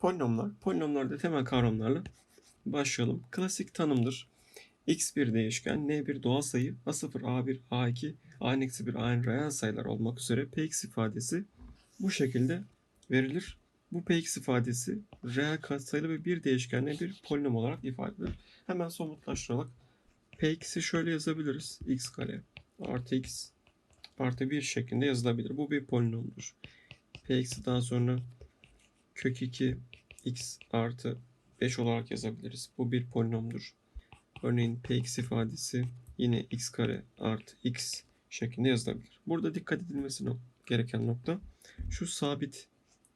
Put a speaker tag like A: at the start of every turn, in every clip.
A: Polinomlar. Polinomlarda temel kavramlarla başlayalım. Klasik tanımdır. x bir değişken, n bir doğal sayı, a0, a1, a2, a-1, a reel sayılar olmak üzere px ifadesi bu şekilde verilir. Bu px ifadesi reel katsayılı ve bir değişkenle bir polinom olarak ifade edilir. Hemen somutlaştırarak px'i şöyle yazabiliriz. x kare artı x artı 1 şeklinde yazılabilir. Bu bir polinomdur. px'i daha sonra kök 2 x artı 5 olarak yazabiliriz. Bu bir polinomdur. Örneğin px ifadesi yine x kare artı x şeklinde yazılabilir. Burada dikkat edilmesi gereken nokta şu sabit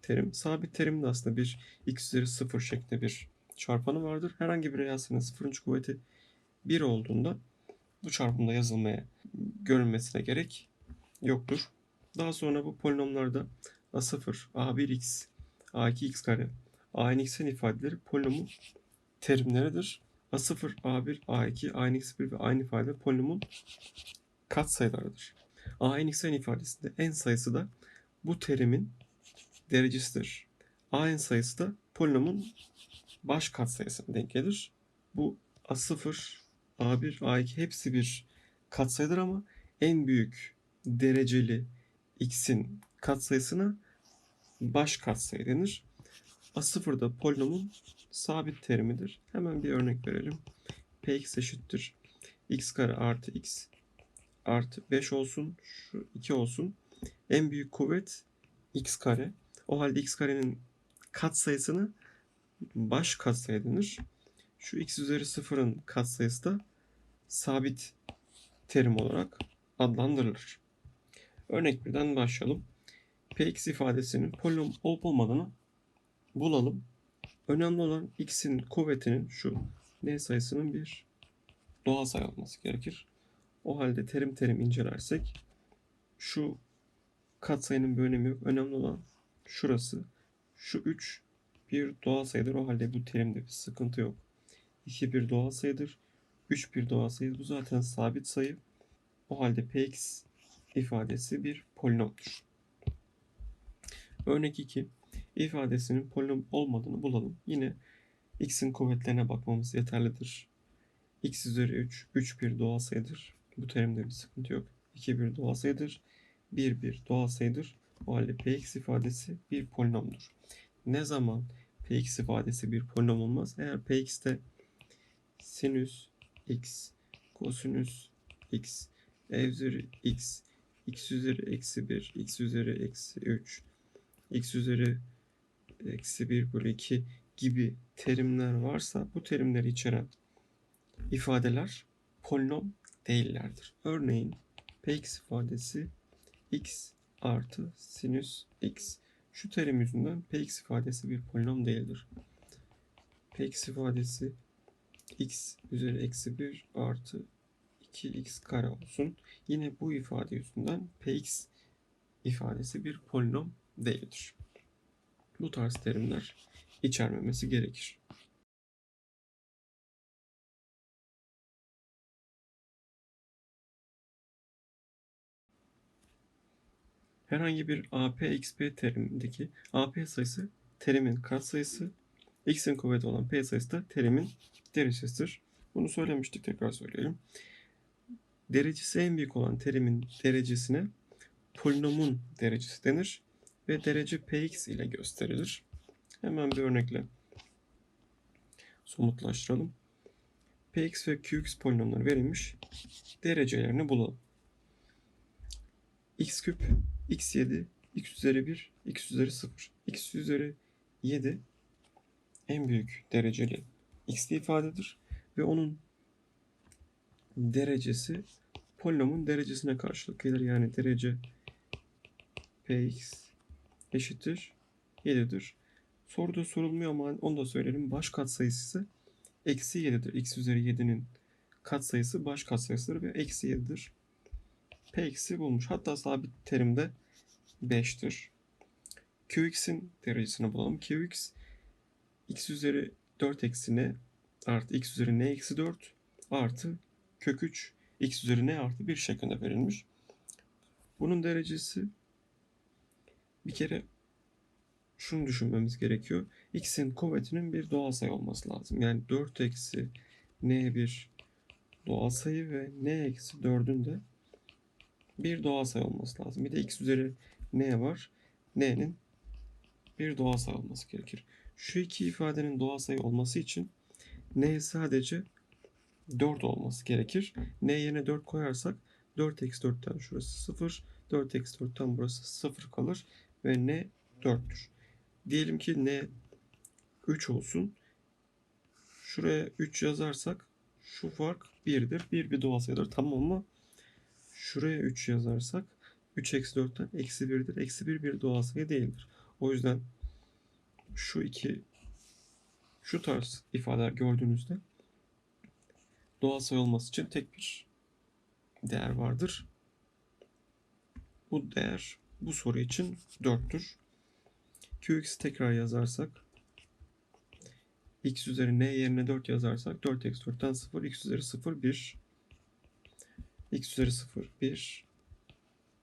A: terim. Sabit terimin de aslında bir x üzeri 0 şeklinde bir çarpanı vardır. Herhangi bir reel sayının kuvveti 1 olduğunda bu çarpımda yazılmaya görülmesine gerek yoktur. Daha sonra bu polinomlarda a0, a1x, a2x kare, a-x'in ifadeleri polinomun terimleridir. a0, a1, a2, a-1 ve aynı ifade polinomun katsayılarıdır. a-x'in ifadesinde en sayısı da bu terimin derecesidir. a-n sayısı da polinomun baş katsayısına denk gelir. Bu a0, a1, a2 hepsi bir katsayıdır ama en büyük dereceli x'in katsayısına baş katsayı denir. A0 da polinomun sabit terimidir. Hemen bir örnek verelim. Px eşittir x kare artı x artı 5 olsun. Şu 2 olsun. En büyük kuvvet x kare. O halde x karenin katsayısını baş katsayı denir. Şu x üzeri sıfırın katsayısı da sabit terim olarak adlandırılır. Örnek birden başlayalım. Px ifadesinin polinom olup olmadığını bulalım. Önemli olan x'in kuvvetinin şu n sayısının bir doğal sayı olması gerekir. O halde terim terim incelersek şu katsayının bir önemi yok. Önemli olan şurası. Şu 3 bir doğal sayıdır. O halde bu terimde bir sıkıntı yok. 2 bir doğal sayıdır. 3 bir doğal sayı. Bu zaten sabit sayı. O halde px ifadesi bir polinomdur. Örnek 2 ifadesinin polinom olmadığını bulalım. Yine x'in kuvvetlerine bakmamız yeterlidir. x üzeri 3, 3 bir doğal sayıdır. Bu terimde bir sıkıntı yok. 2 bir doğal sayıdır. 1 bir doğal sayıdır. O halde px ifadesi bir polinomdur. Ne zaman px ifadesi bir polinom olmaz? Eğer px'te sinüs x, kosinüs x, e üzeri x, x üzeri eksi 1, x üzeri eksi 3, x üzeri eksi 1 bölü 2 gibi terimler varsa bu terimleri içeren ifadeler polinom değillerdir. Örneğin px ifadesi x artı sinüs x. Şu terim yüzünden px ifadesi bir polinom değildir. px ifadesi x üzeri eksi 1 artı 2x kare olsun. Yine bu ifade yüzünden px ifadesi bir polinom değildir. Bu tarz terimler içermemesi gerekir. Herhangi bir AP, XP terimindeki AP sayısı terimin katsayısı, X'in kuvveti olan P sayısı da terimin derecesidir. Bunu söylemiştik tekrar söyleyelim. Derecesi en büyük olan terimin derecesine polinomun derecesi denir ve derece px ile gösterilir. Hemen bir örnekle somutlaştıralım. px ve qx polinomları verilmiş. Derecelerini bulalım. x küp, x7, x üzeri 1, x üzeri 0. x üzeri 7 en büyük dereceli x'li ifadedir ve onun derecesi polinomun derecesine karşılık gelir. Yani derece px eşittir 7'dir. Soruda sorulmuyor ama onu da söyleyelim. Baş katsayısı ise eksi 7'dir. x üzeri 7'nin katsayısı baş katsayısıdır ve eksi 7'dir. px'i bulmuş. Hatta sabit terimde 5'tir. qx'in derecesini bulalım. qx x üzeri 4 eksi n artı x üzeri n eksi 4 artı kök 3 x üzeri n artı 1 şeklinde verilmiş. Bunun derecesi bir kere şunu düşünmemiz gerekiyor. X'in kuvvetinin bir doğal sayı olması lazım. Yani 4 eksi n1 doğal sayı ve n eksi 4'ün de bir doğal sayı olması lazım. Bir de x üzeri n var. n'nin bir doğal sayı olması gerekir. Şu iki ifadenin doğal sayı olması için n sadece 4 olması gerekir. n yerine 4 koyarsak 4 eksi 4'ten şurası 0. 4 eksi 4'ten burası 0 kalır. Ve n 4'tür. Diyelim ki n 3 olsun. Şuraya 3 yazarsak şu fark 1'dir. 1 bir doğal sayıdır. Tamam mı? Şuraya 3 yazarsak 3 eksi 4'ten eksi 1'dir. Eksi 1 bir doğal sayı değildir. O yüzden şu iki şu tarz ifadeler gördüğünüzde doğal sayı olması için tek bir değer vardır. Bu değer bu soru için 4'tür. Qx'i tekrar yazarsak x üzeri n yerine 4 yazarsak 4 eksi 4'ten 0 x üzeri 0 1 x üzeri 0 1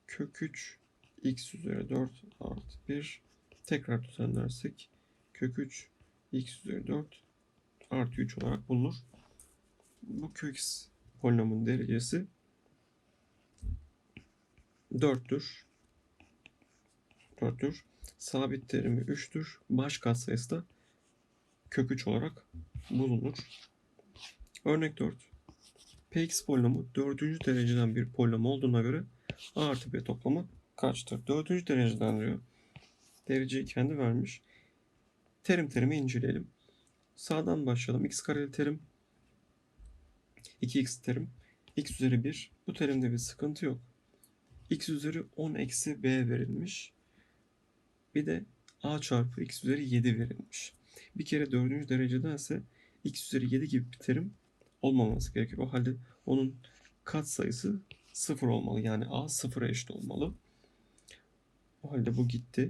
A: kök 3 x üzeri 4 artı 1 tekrar düzenlersek kök 3 x üzeri 4 artı 3 olarak bulunur. Bu kök x polinomun derecesi 4'tür. 4'tür. Sabit terimi 3'tür. Baş katsayısı da kök 3 olarak bulunur. Örnek 4. Px polinomu 4. dereceden bir polinom olduğuna göre a artı b toplamı kaçtır? 4. dereceden diyor. Dereceyi kendi vermiş. Terim terimi inceleyelim. Sağdan başlayalım. x kareli terim 2x terim x üzeri 1. Bu terimde bir sıkıntı yok. x üzeri 10 eksi b verilmiş. Bir de a çarpı x üzeri 7 verilmiş. Bir kere dördüncü derecedense x üzeri 7 gibi bir terim olmaması gerekir. O halde onun kat sayısı 0 olmalı. Yani a 0'a eşit olmalı. O halde bu gitti.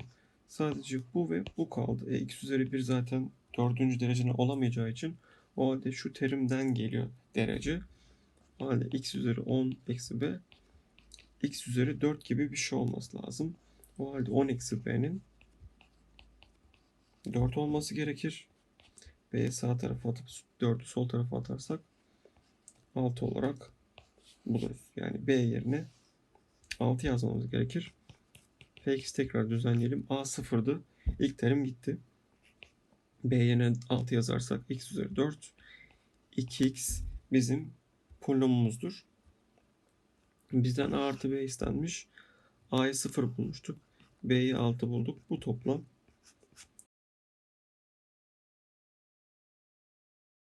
A: Sadece bu ve bu kaldı. E, x üzeri 1 zaten dördüncü derecene olamayacağı için o halde şu terimden geliyor derece. O halde x üzeri 10 eksi b x üzeri 4 gibi bir şey olması lazım. O halde 10 eksi b'nin 4 olması gerekir. B'yi sağ tarafa atıp 4'ü sol tarafa atarsak 6 olarak buluruz. Yani B yerine 6 yazmamız gerekir. Px tekrar düzenleyelim. A sıfırdı. İlk terim gitti. B yerine 6 yazarsak x üzeri 4. 2x bizim polinomumuzdur. Bizden a artı b istenmiş. A'yı 0 bulmuştuk. B'yi 6 bulduk. Bu toplam